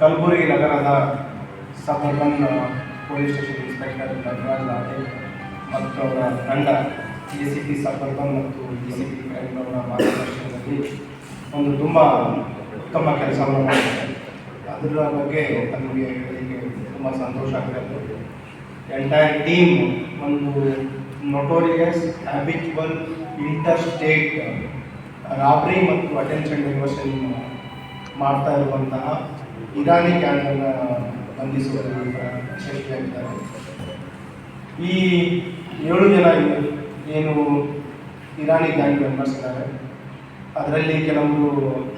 ಕಲಬುರಗಿ ನಗರದ suburban police station inspector Nataraj Late ಮತ್ತು ಅವರ ತಂಡ ಎ ಸಿ ಪಿ ಸಬರ್ಬನ್ ಮತ್ತು ಡಿ ಸಿ ಪಿ ಅವರ ಮಾರ್ಗದರ್ಶನದಲ್ಲಿ ಒಂದು ತುಂಬ ಉತ್ತಮ ಕೆಲಸವನ್ನು ಮಾಡಿದ್ದಾರೆ. ಅದರ ಬಗ್ಗೆ ನಮಗೆ ಹೇಳಲಿಕ್ಕೆ ತುಂಬ ಸಂತೋಷ ಆಗ್ತಾಯಿತ್ತು ಎಂಟೈರ್ ಟೀಮ್ ಒಂದು notorious habitual inter state robbery ಮತ್ತು ಅಟೆನ್ಷನ್ ಡೈವರ್ಷನ್ ಮಾಡ್ತಾ ಇರುವಂತಹ ಇರಾನಿ ಗ್ಯಾಂಗನ್ನು ಬಂಧಿಸುವಲ್ಲಿ ಯಶಸ್ವಿಯಾಗಿದ್ದಾರೆ ಈ ಏಳು ಜನ ಏನು ಇರಾನಿ ಗ್ಯಾಂಗ್ ಮೆಂಬರ್ಸ್ ಇದ್ದಾರೆ. ಅದರಲ್ಲಿ ಕೆಲವರು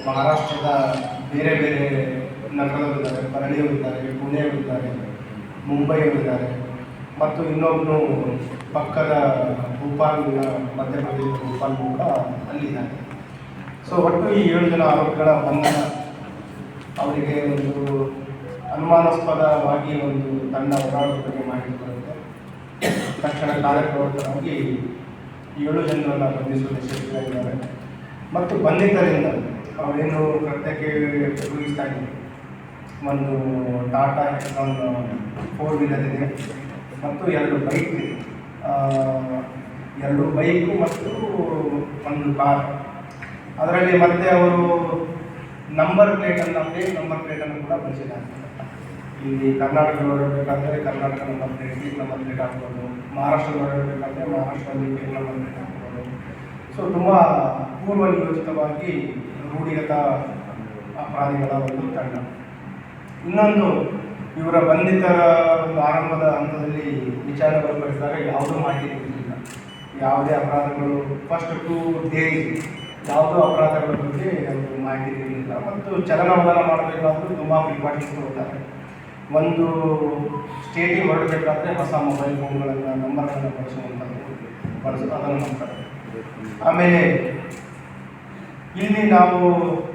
ಮಹಾರಾಷ್ಟ್ರದ ಬೇರೆ ಬೇರೆ ನಗರದಲ್ಲಿದ್ದಾರೆ ಪರಳಿಯವರಿದ್ದಾರೆ ಪುಣೆಯವರಿದ್ದಾರೆ ಮುಂಬೈಯವರಿದ್ದಾರೆ ಮತ್ತು ಇನ್ನೊಬ್ಬನು ಪಕ್ಕದ ಭೂಪಾಲ್ನ ಮಧ್ಯಪ್ರದೇಶ ಭೂಪಾಲ್ ಕೂಡ ಅಲ್ಲಿದ್ದಾರೆ. ಸೊ ಒಟ್ಟು ಈ ಏಳು ಜನ ಆರೋಪಿಗಳ ಬಂಧನ ಅವರಿಗೆ ಒಂದು ಅನುಮಾನಾಸ್ಪದವಾಗಿ ಒಂದು ತಂಡ ಹೋರಾಟದ ಬರುತ್ತೆ ತಕ್ಷಣ ಕಾರ್ಯಪ್ರವರ್ತನವಾಗಿ ಏಳು ಜನರನ್ನು ಬಂಧಿಸುವ ಯಶಸ್ವಿಯಾಗಿದ್ದಾರೆ ಮತ್ತು ಬಂಧಿತರಿಂದ ಅವರೇನು ಕೃತ್ಯಕ್ಕೆ ಉಪಯೋಗಿಸ್ತಾ ಇದ್ದಾರೆ? ಒಂದು ಟಾಟಾ ಒಂದು ಫೋರ್ ವೀಲರ್ ಇದೆ. ಮತ್ತು ಎರಡು ಬೈಕ್ ಇದೆ. ಎರಡು ಬೈಕು ಮತ್ತು ಒಂದು ಕಾರ್. ಅದರಲ್ಲಿ ಮತ್ತೆ ಅವರು ನಂಬರ್ ಪ್ಲೇಟನ್ನು ಪ್ಲೇಟ್ ನಂಬರ್ ಪ್ಲೇಟನ್ನು ಕೂಡ ಬಳಸಿದ್ದಾರೆ ಇಲ್ಲಿ Karnataka ಹೊರಡಬೇಕಾದ್ರೆ Karnataka number plate plate number plate ಹಾಕ್ಬೋದು ಮಹಾರಾಷ್ಟ್ರ ಹೊರಡಬೇಕಾದ್ರೆ ಮಹಾರಾಷ್ಟ್ರದಲ್ಲಿ ಪ್ಲೇಟ್ ನಂಬರ್ ಪ್ಲೇಟ್ ಹಾಕ್ಬೋದು ಸೊ ತುಂಬ ಪೂರ್ವ ನಿಯೋಜಿತವಾಗಿ ರೂಢಿಗತ ಅಪರಾಧಿಗಳ ಒಂದು ತಂಡ. ಇನ್ನೊಂದು, ಇವರ ಬಂಧಿತರ ಒಂದು ಆರಂಭದ ಹಂತದಲ್ಲಿ ವಿಚಾರಣೆ ಒಳಪಡಿಸಿದಾಗ ಯಾವುದೂ ಮಾಹಿತಿ ಇರಲಿಲ್ಲ ಯಾವುದೇ ಅಪರಾಧಗಳು ಫಸ್ಟ್ ಟು ಡೇಸ್ ಯಾವುದೋ ಅಪರಾಧಗಳ ಬಗ್ಗೆ ಒಂದು ಮಾಹಿತಿ ಇರಲಿಲ್ಲ ಮತ್ತು ಚಲನವಲನ ಮಾಡಬೇಕಾದ್ರೂ ತುಂಬ ಪ್ರಿಕಾಷನ್ಸ್ ಕೊಡ್ತಾರೆ. ಒಂದು ಸ್ಟೇಟಿಗೆ ಹೊರಡಬೇಕಾದ್ರೆ ಹೊಸ ಮೊಬೈಲ್ ಫೋನ್ಗಳನ್ನು ನಂಬರ್ಗಳನ್ನು ಬಳಸುವಂಥದ್ದು ಬಳಸ ಅದನ್ನು ಮಾಡ್ತಾರೆ. ಆಮೇಲೆ ಇಲ್ಲಿ ನಾವು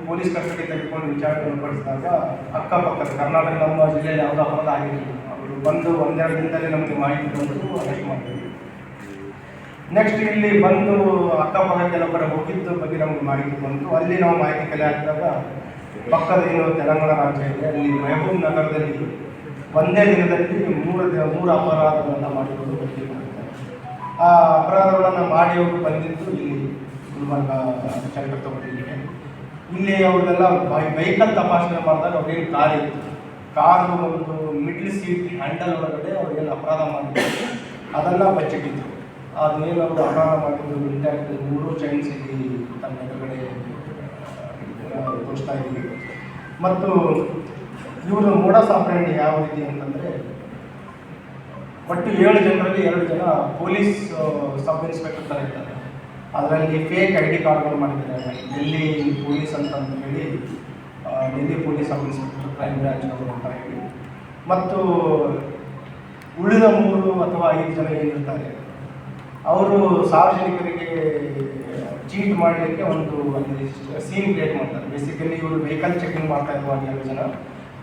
ಪೊಲೀಸ್ ಕಸ್ಟಡಿ ತೆಗೆದುಕೊಂಡು ವಿಚಾರಣೆ ಪಡಿಸಿದಾಗ ಅಕ್ಕಪಕ್ಕದ ಕರ್ನಾಟಕ ನಮ್ಮ ಜಿಲ್ಲೆಯಲ್ಲಿ ಯಾವುದೋ ಅಪರಾಧ ಆಗಿರಲಿಲ್ಲ ಅವರು ಬಂದು ಒಂದೆರಡು ದಿನದಲ್ಲಿ ನಮಗೆ ಮಾಹಿತಿ ಬಂದು ಅರೆಸ್ಟ್ ಮಾಡಿದ್ವಿ ನೆಕ್ಸ್ಟ್ ಇಲ್ಲಿ ಬಂದು ಅಕ್ಕಪಕ್ಕ ಕೆಲವರ ಹೋಗಿದ್ದ ಬಗ್ಗೆ ನಮಗೆ ಮಾಹಿತಿ ಬಂತು ಅಲ್ಲಿ ನಾವು ಮಾಹಿತಿ ಕಲೆ ಹಾಕಿದಾಗ ಪಕ್ಕದ ಏನು ತೆಲಂಗಾಣ ರಾಜ್ಯ ಇದೆ. ಅಲ್ಲಿ ಮೆಹಬೂಬ್ ನಗರದಲ್ಲಿ ಒಂದೇ ದಿನದಲ್ಲಿ ಮೂರು ದಿನ ಮೂರು ಅಪರಾಧಗಳನ್ನು ಮಾಡಿಕೊಂಡು ಗೊತ್ತಿಲ್ಲ ಆ ಅಪರಾಧಗಳನ್ನು ಮಾಡಿ ಅವರು ಬಂದಿದ್ದು ಇಲ್ಲಿ ಗುಲ್ಬರ್ಗ ಸೆಂಟರ್ ತಗೊಂಡಿದ್ದಾರೆ. ಇಲ್ಲಿ ಅವ್ರನ್ನೆಲ್ಲ ವೆಹಿಕಲ್ ತಪಾಸಣೆ ಮಾಡಿದಾಗ ಅವ್ರೇನು ಕಾರ್ ಇತ್ತು. ಕಾರ್ದು ಒಂದು ಮಿಡ್ಲ್ ಸೀಟ್ ಹ್ಯಾಂಡಲ್ ಒಳಗಡೆ ಅವ್ರೇನು ಅಪರಾಧ ಮಾಡಿದ್ರು. ಅದನ್ನು ಬಚ್ಚಿಟ್ಟಿದ್ರು. ಅದೇನು ಅವರು ಅಪರಾಧ ಮಾಡಿದ್ರು ಇಂಟ್ಯಾಕ್ಟ್ ಮೂರು ಚೈನ್ಸ್ ಇಲ್ಲಿ ತನ್ನ ಎದುರುಗಡೆ ತೋರಿಸ್ತಾ ಇದ್ದೀವಿ ಮತ್ತು ಇವರು ಮೋಡ ಸಾಪ್ರಣಿ ಯಾವ ರೀತಿ ಅಂತಂದರೆ ಒಟ್ಟು ಏಳು ಜನರಲ್ಲಿ ಎರಡು ಜನ ಪೊಲೀಸ್ ಸಬ್ ಇನ್ಸ್ಪೆಕ್ಟರ್ ಥರ ಇದ್ದಾರೆ. ಅದರಲ್ಲಿ ಫೇಕ್ ಐ ಡಿ ಕಾರ್ಡ್ಗಳು ಮಾಡಿದ್ದಾರೆ. ಡೆಲ್ಲಿ ಪೊಲೀಸ್ ಅಂತ ಹೇಳಿ Delhi police sub inspector crime branch ಅವರು ಅಂತ ಹೇಳಿ. ಮತ್ತು ಉಳಿದ ಮೂರು ಅಥವಾ ಐದು ಜನ ಏನಿರ್ತಾರೆ ಅವರು ಸಾರ್ವಜನಿಕರಿಗೆ ಚೀಟ್ ಮಾಡಲಿಕ್ಕೆ ಒಂದು ಸೀನ್ ಕ್ರಿಯೇಟ್ ಮಾಡ್ತಾರೆ. ಬೇಸಿಕಲಿ ಇವರು ವೆಹಿಕಲ್ ಚೆಕಿಂಗ್ ಮಾಡ್ತಾ ಇರುವ ಎರಡು ಜನ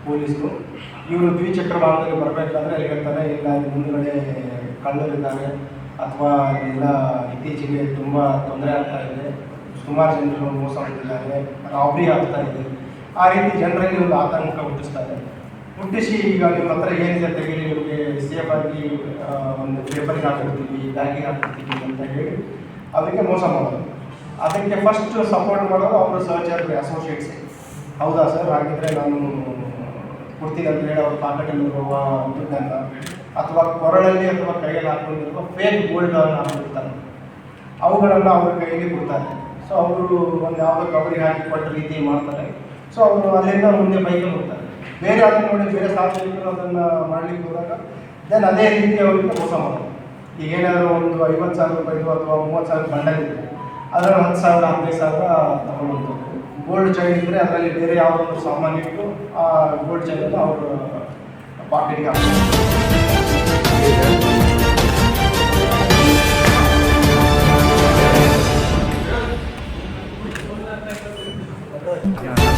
ಪೊಲೀಸರು. ಇವರು ದ್ವಿಚಕ್ರ ವಾಹನದಲ್ಲಿ ಬರಬೇಕಾದ್ರೆ ಹೇಳ್ತಾರೆ, ಇಲ್ಲ ಅಲ್ಲಿ ಮುಂದುಗಡೆ ಕಳ್ಳರಿದ್ದಾರೆ ಅಥವಾ ಎಲ್ಲ ಇತ್ತೀಚೆಗೆ ತುಂಬ ತೊಂದರೆ ಆಗ್ತಾ ಇದೆ. ಸುಮಾರು ಜನರು ಮೋಸ ಮಾಡ್ತಿದ್ದಾರೆ ರಾಬರಿ ಆಗ್ತಾ ಇದೆ. ಆ ರೀತಿ ಜನರಲ್ಲಿ ಒಂದು ಆತಂಕ ಹುಟ್ಟಿಸ್ತಾರೆ ಹುಟ್ಟಿಸಿ ಈಗ ನಿಮ್ಮ ಹತ್ರ ಏನಿದೆ ತೆಗೀರಿ ನಿಮಗೆ ಸೇಫ್ ಆಗಿ ಒಂದು ಪೇಪರ್ಗೆ ಹಾಕಿರ್ತೀವಿ ಬ್ಯಾಗಿಗೆ ಹಾಕಿರ್ತೀವಿ ಅಂತ ಹೇಳಿ ಅದಕ್ಕೆ ಮೋಸ ಮಾಡೋದು. ಅದಕ್ಕೆ ಫಸ್ಟ್ ಸಪೋರ್ಟ್ ಮಾಡೋದು ಅವರು ಸಹಚರರು ಅಸೋಸಿಯೇಟ್ಸ್ ಹೌದಾ ಸರ್ ಹಾಗಿದ್ರೆ ನಾನು ಕೊಡ್ತೀನಿ ಅಂತ ಹೇಳಿ ಅವ್ರ ಪಾಕೆಟಲ್ಲಿ ಇರುವ ದುಡ್ಡನ್ನು ಅಥವಾ ಕೊರಳಲ್ಲಿ ಅಥವಾ ಕೈಯಲ್ಲಿ ಹಾಕೊಂಡಿರುವ ಫೇಕ್ ಗೋಲ್ಡನ್ನು ಹಾಕಿರ್ತಾರೆ. ಅವುಗಳನ್ನು ಅವ್ರ ಕೈಯಲ್ಲಿ ಕೊಡ್ತಾರೆ. ಸೊ ಅವರು ಒಂದು ಯಾವುದೋ ಕವರಿಗೆ ಹಾಕಿ ಕೊಟ್ಟ ರೀತಿ ಮಾಡ್ತಾರೆ. ಸೊ ಅವರು ಅಲ್ಲಿಂದ ಮುಂದೆ ಬೈಕಲ್ಲಿ ಹೋಗ್ತಾರೆ ಬೇರೆ ಅದನ್ನು ನೋಡಿ ಬೇರೆ ಸಾರ್ವಜನಿಕರು ಅದನ್ನು ಮಾಡಲಿಕ್ಕೆ ಹೋದಾಗ ದೆನ್ ಅದೇ ರೀತಿ ಅವ್ರಿಗೆ ಮೋಸ ಮಾಡೋದು ಈಗ ಏನಾದರೂ ಒಂದು ಐವತ್ತು ಸಾವಿರ ರೂಪಾಯಿದು ಅಥವಾ ಮೂವತ್ತು ಸಾವಿರ ಬಂಡಲ್ ಇದ್ದರೆ ಅದರಲ್ಲಿ ಹತ್ತು ಸಾವಿರ, ಹದಿನೈದು ಸಾವಿರ ತಗೊಂಡು ಗೋಲ್ಡ್ ಚೈನ್ ಇದ್ದರೆ ಅದರಲ್ಲಿ ಬೇರೆ ಯಾವುದೊಂದು ಸಾಮಾನು ಇಟ್ಟು ಆ ಗೋಲ್ಡ್ ಚೈನನ್ನು ಅವರು ಪಾಕೆಟ್ಗೆ ಹಾಕಿ Yeah.